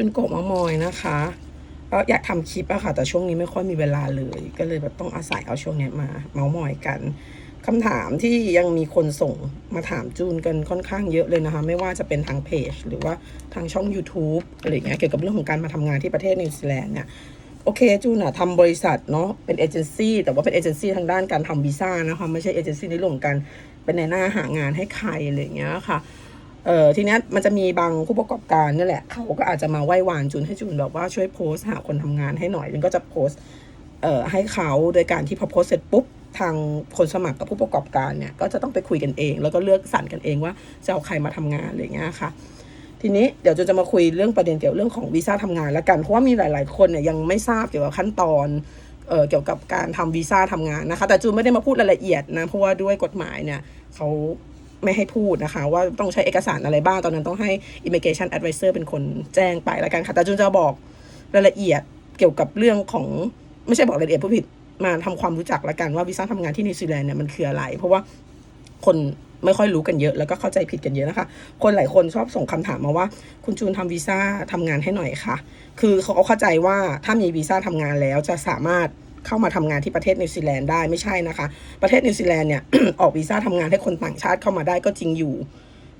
จุนโกะมะมอยนะคะก็อยากทำคลิปอะค่ะ แต่ช่วงนี้ไม่ค่อยมีเวลาเลย ก็เลยแบบต้องอาศัยเอาช่วงนี้มาเมาส์มอยกันคำถามที่ยังมีคนส่งมาถามจูนกันค่อนข้างเยอะเลยนะคะ ไม่ว่าจะเป็นทางเพจ หรือว่าทางช่อง YouTube อะไรเงี้ยเกี่ยวกับเรื่องของการมาทำงานที่ประเทศนิวซีแลนด์เนี่ยโอเคจูนอะทำบริษัทเนาะเป็นเอเจนซี่แต่ว่าเป็นเอเจนซี่ทางด้านการทำวีซ่านะคะ ไม่ใช่เอเจนซี่ในเรื่องของการเป็นในหน้าหางานให้ใครอะไรเงี้ยค่ะ เอ่อทีเนี้ยมันจะมีบางผู้ประกอบการนี่แหละเขาก็อาจจะมาไหว้วานจูนให้จูนแบบว่าช่วยโพสหาคนทำงานให้หน่อยจูนก็จะโพสเอ่อให้เขาโดยการที่พอโพสเสร็จปุ๊บทางคนสมัครกับผู้ประกอบการเนี่ยก็จะต้องไปคุยกันเอง แล้วก็เลือกสรรกันเองว่าจะเอาใครมาทำงานอะไรเงี้ยค่ะ ทีนี้เดี๋ยวจูนจะมาคุยเรื่องประเด็นเกี่ยวเรื่องของวีซ่าทำงานแล้วกันเพราะว่ามีหลาย ๆ คนเนี่ยยังไม่ทราบเกี่ยวกับขั้นตอนเออเกี่ยวกับการทำวีซ่าทำงานนะคะ แต่จูนไม่ได้มาพูดรายละเอียดนะเพราะว่าด้วยกฎหมายเนี่ยเขา ไม่ให้พูดนะคะ ว่าต้องใช้เอกสารอะไรบ้างตอนนั้นต้องให้ immigration advisor เป็นคนแจ้งไปแล้วกันค่ะ แต่จูนจะบอกรายละเอียดเกี่ยวกับเรื่องของไม่ใช่บอกรายละเอียดผู้ผิดมาทำความรู้จักละกันว่าวีซ่าทำงานที่นิวซีแลนด์เนี่ยมันคืออะไร เพราะว่าคนไม่ค่อยรู้กันเยอะ แล้วก็เข้าใจผิดกันเยอะนะคะ คนหลายคนชอบส่งคำถามมาว่า คุณจูนทำวีซ่าทำงานให้หน่อยค่ะ คือเขาเข้าใจว่าถ้ามีวีซ่าทำงานแล้วจะสามารถ เข้ามาทำงานที่ประเทศนิวซีแลนด์ได้ไม่ใช่นะคะ ประเทศนิวซีแลนด์เนี่ย ออกวีซ่าทำงานให้คนต่างชาติเข้ามาได้ก็จริงอยู่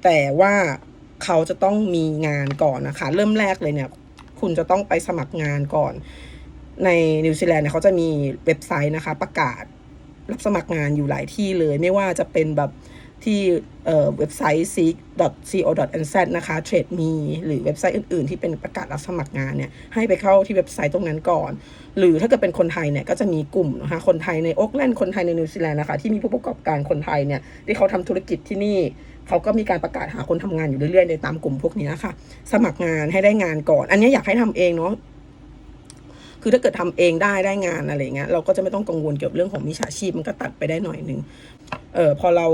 แต่ว่าเขาจะต้องมีงานก่อนนะคะ เริ่มแรกเลยเนี่ย คุณจะต้องไปสมัครงานก่อน ในนิวซีแลนด์เนี่ยเขาจะมีเว็บไซต์นะคะ ประกาศรับสมัครงานอยู่หลายที่เลย ไม่ว่าจะเป็นแบบ ที่เว็บไซต์ seek.co.nz นะคะ trade me หรือเว็บไซต์อื่นๆ ที่เป็นประกาศรับสมัครงานเนี่ยให้ไปเข้าที่เว็บไซต์ตรงนั้นก่อน หรือถ้าเกิดเป็นคนไทยเนี่ยก็จะมีกลุ่มนะคะคนไทยในโอ๊กแลนด์คนไทยในนิวซีแลนด์นะคะที่มีผู้ประกอบการคนไทยเนี่ยที่เขาทำธุรกิจที่นี่เขาก็มีการประกาศหาคนทำงานอยู่เรื่อยๆในตามกลุ่มพวกนี้ค่ะสมัครงานให้ได้งานก่อน อันนี้อยากให้ทำเองเนาะคือถ้าเกิดทำเองได้ได้งานอะไรเงี้ยเราก็จะไม่ต้องกังวลเกี่ยวกับเรื่องของมิจฉาชีพมันก็ตัดไปได้หน่อยนึงเออพอเรา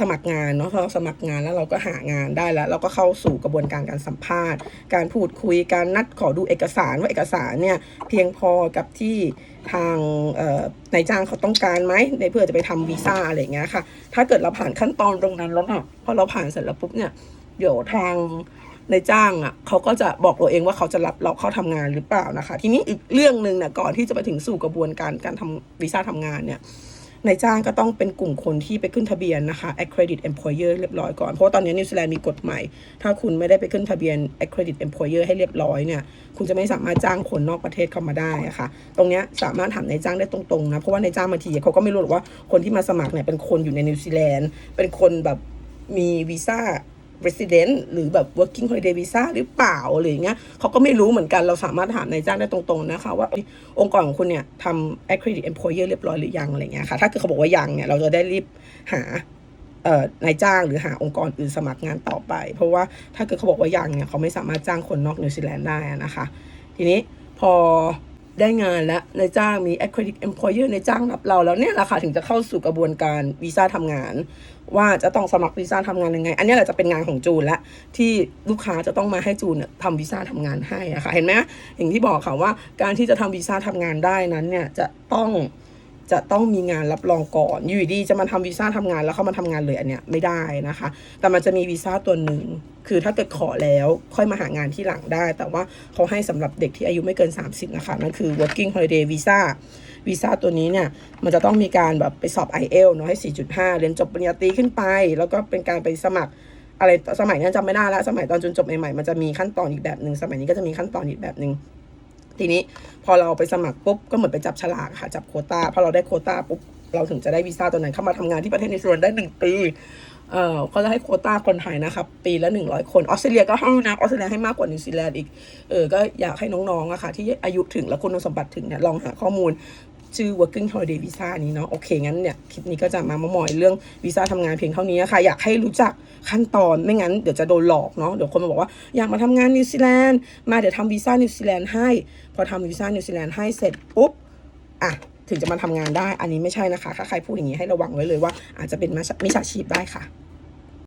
สมัครงานเนาะพอเราสมัครงานแล้วเราก็หางานได้แล้ว เราก็เข้าสู่กระบวนการการสัมภาษณ์ การพูดคุยการนัดขอดูเอกสารว่าเอกสารเนี่ยเพียงพอกับที่ทางนายจ้างเขาต้องการไหมในเพื่อจะไปทำวีซ่าอะไรเงี้ยค่ะ ถ้าเกิดเราผ่านขั้นตอนตรงนั้นแล้วอะพอเราผ่านเสร็จแล้วปุ๊บเนี่ยเดี๋ยวทางในจ้างอะเขาก็จะบอกตัวเองว่าเขาจะรับเราเข้าทำงานหรือเปล่านะคะ ทีนี้อีกเรื่องหนึ่งเนี่ยก่อนที่จะไปถึงสู่กระบวนการการทำวีซ่าทำงานเนี่ย ในจ้างก็ต้องเป็นกลุ่มคนที่ไปขึ้นทะเบียนนะคะ accredit employer เรียบร้อยก่อน เพราะาตอนนี้นิวซีแลนด์มีกฎใหม่ ถ้าคุณไม่ได้ไปขึ้นทะเบียน accredit employer ให้เรียบร้อยเนี่ย คุณจะไม่สามารถจ้างคนนอกประเทศเข้ามาได้ะค่ะตรงนี้สามารถถามนายจ้างได้ตรงๆนะ เพราะว่านายจ้างบางทีเขาก็ไม่รู้หรอกว่าคนที่มาสมัครเนี่ยเป็นคนอยู่ในนิวซีแลนด์ เป็นคนแบบมีวีซ่า resident หรือแบบ working holiday visa หรือเปล่าอะไรอย่างเงี้ยเขาก็ไม่รู้เหมือนกันเราสามารถถามนายจ้างได้ตรงๆนะคะว่าองค์กรของคุณเนี่ยทำ accredit employer เรียบร้อยหรือยังอะไรเงี้ยค่ะถ้าเกิดเขาบอกว่ายังเนี่ยเราจะได้รีบหานายจ้างหรือหาองค์กรอื่นสมัครงานต่อไป เพราะว่าถ้าเกิดเขาบอกว่ายังเนี่ยเขาไม่สามารถจ้างคนนอกนิวซีแลนด์ได้นะคะ ทีนี้พอ ได้งานแล้วนายจ้างมี accredit employer นายจ้างรับเราแล้วเนี่ยแหละค่ะถึงจะเข้าสู่กระบวนการวีซ่าทำงาน ว่าจะต้องสมัครวีซ่าทำงานยังไง อันนี้แหละจะเป็นงานของจูนละที่ลูกค้าจะต้องมาให้จูนทำวีซ่าทำงานให้อะค่ะเห็นไหมอย่างที่บอกค่ะว่าการที่จะทำวีซ่าทำงานได้นั้นเนี่ยจะต้อง จะต้องมีงานรับรองก่อน อยู่ดีจะมาทำวีซ่าทำงานแล้วเข้ามาทำงานเลยอันเนี้ยไม่ได้นะคะ แต่มันจะมีวีซ่าตัวหนึ่งคือถ้าเกิดขอแล้วค่อยมาหางานที่หลังได้ แต่ว่าเขาให้สำหรับเด็กที่อายุไม่เกิน 30 นะคะ นั่นคือ working holiday visa วีซ่าตัวนี้เนี่ย มันจะต้องมีการแบบไปสอบ i อเอลเนาะให้ 4.5 เรียนจบปริญญาตรีขึ้นไป แล้วก็เป็นการไปสมัครอะไรสมัยนั้นจำไม่ได้ละสมัยตอนจนจบใหม่ๆมันจะมีขั้นตอนอีกแบบหนึ่งสมัยนี้ก็จะมีขั้นตอนอีกแบบหนึ่ง ทีนี้พอเราไปสมัครปุ๊บก็เหมือนไปจับฉลากค่ะ จับโคตาพอเราได้โควตาปุ๊บเราถึงจะได้วีซ่าตัวนั้นเข้ามาทำงานที่ประเทศนิวซีแลนด์ได้หนึ่งปีเอ่อเขาจะให้โคต้าคนไทยนะครับ ปีละหนึ่งร้อยคนออสเตรเลียก็ให้นะออสเตรเลียให้มากกว่านิวซีแลนด์อีกเออก็อยากให้น้องๆอะค่ะที่อายุถึงและคุณสมบัติถึงเนี่ยลองหาข้อมูล ชื่อ working holiday visa นี้เนาะโอเค งั้นเนี่ย คลิปนี้ก็จะมาเมามอยเรื่องวีซ่าทำงานเพียงเท่านี้ค่ะอยากให้รู้จักขั้นตอนไม่งั้นเดี๋ยวจะโดนหลอกเนาะเดี๋ยวคนมาบอกว่าอยากมาทำงานนิวซีแลนด์มาเดี๋ยวทำวีซ่านิวซีแลนด์ให้ พอทำวีซ่านิวซีแลนด์ให้เสร็จปุ๊บอะถึงจะมาทำงานได้อันนี้ไม่ใช่นะคะถ้าใครพูดอย่างนี้ให้ระวังไว้เลยว่าอาจจะเป็นมิจฉาชีพได้ค่ะ